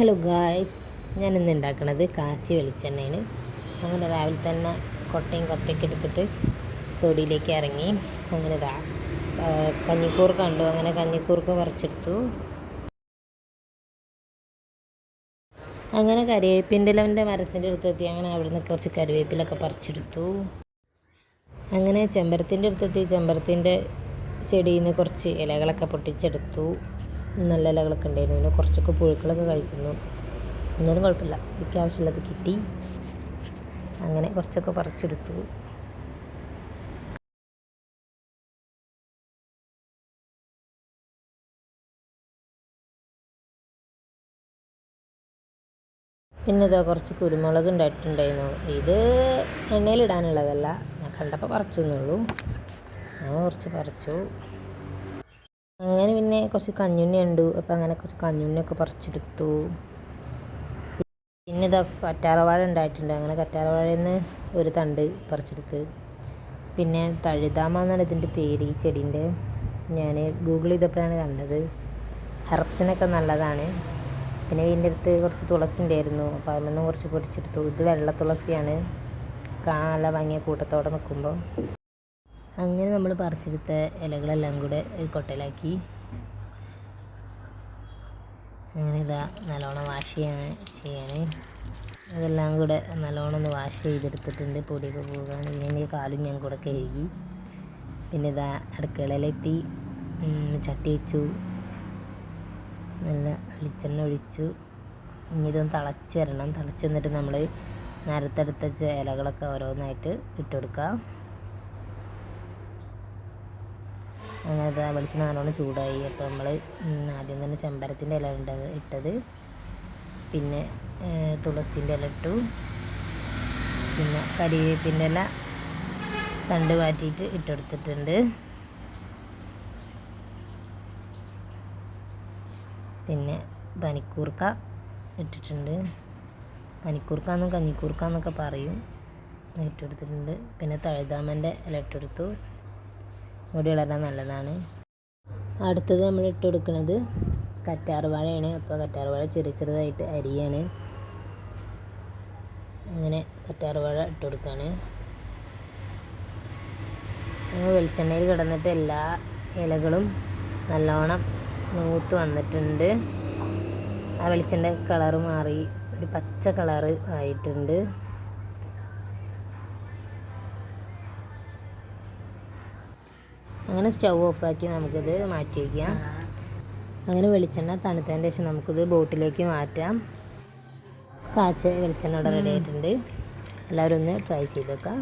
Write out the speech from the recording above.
Hello guys ഞാൻ ഇന്ന് ഉണ്ടാക്കുന്നത് കാച്ചി വെളിച്ചെണ്ണയാണ്. അങ്ങനെ രാവിലെ തന്നെ കൊട്ടയും കപ്പയൊക്കെ എടുത്തിട്ട് തൊടിയിലേക്ക് ഇറങ്ങി. അങ്ങനെ ഇതാ കഞ്ഞിക്കൂർ കണ്ടു. അങ്ങനെ കഞ്ഞിക്കൂർക്ക് പറിച്ചെടുത്തു. അങ്ങനെ കരിവേപ്പിന്റെ മരത്തിന്റെ അടുത്തെത്തി അങ്ങനെ അവിടെ നിന്ന് കുറച്ച് കരിവേപ്പിലൊക്കെ പറിച്ചെടുത്തു. അങ്ങനെ ചെമ്പരത്തിന്റെ അടുത്തെത്തി ചെമ്പരത്തിന്റെ ചെടിയിൽ നിന്ന് കുറച്ച് ഇലകളൊക്കെ പൊട്ടിച്ചെടുത്തു. നല്ല ഇലകളൊക്കെ ഉണ്ടായിരുന്നു. പിന്നെ കുറച്ചൊക്കെ പുഴുക്കളൊക്കെ കഴിച്ചിരുന്നു. എന്നാലും കുഴപ്പമില്ല. എനിക്ക് ആവശ്യമുള്ളത് കിട്ടി. അങ്ങനെ കുറച്ചൊക്കെ പറിച്ചെടുത്തു. പിന്നെ ഇതാ കുറച്ച് കുരുമുളക് ഉണ്ടായിട്ടുണ്ടായിരുന്നു. ഇത് എണ്ണയിലിടാനുള്ളതല്ല. ഞാൻ കണ്ടപ്പോൾ പറിച്ചു എന്നുള്ളൂ ഞാൻ കുറച്ച് പറിച്ചു. കുറച്ച് കഞ്ഞുണ്ണി ഉണ്ട് അപ്പോൾ അങ്ങനെ കുറച്ച് കഞ്ഞുണ്ണിയൊക്കെ പറിച്ചെടുത്തു. പിന്നെ ഇതാ കറ്റാറവാഴ ഉണ്ടായിട്ടുണ്ട്. അങ്ങനെ കറ്റാറവാഴയിൽ നിന്ന് ഒരു തണ്ട് പറിച്ചെടുത്ത്. പിന്നെ തഴുതാമ എന്നാണ് ഇതിന്റെ പേര് ഈ ചെടീന്റെ. ഞാൻ ഗൂഗിൾ ചെയ്തപ്പോഴാണ് കണ്ടത്. ഹെർബ്സിനൊക്കെ നല്ലതാണ്. പിന്നെ ഇതിന്റെ അടുത്ത് കുറച്ച് തുളസി ഉണ്ടായിരുന്നു. അപ്പോൾ അതിൽ കുറച്ച് പൊടിച്ചെടുത്തു. ഇത് വെള്ള തുളസിയാണ്. കാണാൻ നല്ല ഭംഗിയ കൂട്ടത്തോടെ നിൽക്കുമ്പോൾ അങ്ങനെ നമ്മൾ പറിച്ചെടുത്ത ഇലകളെല്ലാം കൂടെ ഒരു കൊട്ടയിലാക്കി. അങ്ങനെ ഇതാ നല്ലോണം വാഷ് ചെയ്യാൻ ചെയ്യാൻ ഇതെല്ലാം കൂടെ നല്ലോണം ഒന്ന് വാഷ് ചെയ്തെടുത്തിട്ടുണ്ട്. പൊടിയൊക്കെ പോകാൻ. പിന്നെ എന്റെ കാലും ഞാൻ കൂടെ കഴുകി. പിന്നെ ഇതാ അടുക്കളയിലെത്തി ചട്ടി വെച്ചു. നല്ല വെളിച്ചെണ്ണ ഒഴിച്ചു. ഇനി ഇതൊന്ന് തിളച്ച് വരണം. തിളച്ച് വന്നിട്ട് നമ്മൾ നേരത്തെ എടുത്ത ഇലകളൊക്കെ ഓരോന്നായിട്ട് ഇട്ട് കൊടുക്കാം അത് വെളിച്ചെണ്ണ നല്ലോണം ചൂടായി. അപ്പോൾ നമ്മൾ ആദ്യം തന്നെ ചെമ്പരത്തിന്റെ ഇല ഉണ്ടത് ഇട്ടത്. പിന്നെ തുളസിന്റെ ഇല ഇട്ടു. പിന്നെ കരിവേപ്പിന്റെ ഇല തണ്ട് മാറ്റിയിട്ട് ഇട്ടെടുത്തിട്ടുണ്ട്. പിന്നെ പനിക്കൂർക്ക ഇട്ടിട്ടുണ്ട്. പനിക്കൂർക്കാന്നും കഞ്ഞിക്കൂർക്കാന്നൊക്കെ പറയും. ഇട്ടെടുത്തിട്ടുണ്ട് പിന്നെ തഴുതാമന്റെ ഇല ഇട്ടെടുത്തു. മുടി വളരാൻ നല്ലതാണ്. അടുത്തത് നമ്മൾ ഇട്ട് കൊടുക്കുന്നത് കറ്റാർവാഴയാണ് അപ്പോൾ കറ്റാർവാഴ ചെറിയ ചെറുതായിട്ട് അരിയാണ്. അങ്ങനെ കറ്റാർവാഴ ഇട്ട് കൊടുക്കുകയാണ് വെളിച്ചെണ്ണയിൽ കിടന്നിട്ട് എല്ലാ ഇലകളും നല്ലോണം നൂത്ത് വന്നിട്ടുണ്ട്. ആ വെളിച്ചെണ്ണ കളറ് മാറി ഒരു പച്ച കളറ് ആയിട്ടുണ്ട്. അങ്ങനെ സ്റ്റൗ ഓഫാക്കി നമുക്കിത് മാറ്റി വയ്ക്കാം. അങ്ങനെ വെളിച്ചെണ്ണ തണുത്തതിന് ശേഷം നമുക്കിത് ബോട്ടിലേക്ക് മാറ്റാം. കാച്ച വെളിച്ചെണ്ണ ഇവിടെ റെഡി ആയിട്ടുണ്ട്. എല്ലാവരും ഒന്ന് ട്രൈ ചെയ്തേക്കാം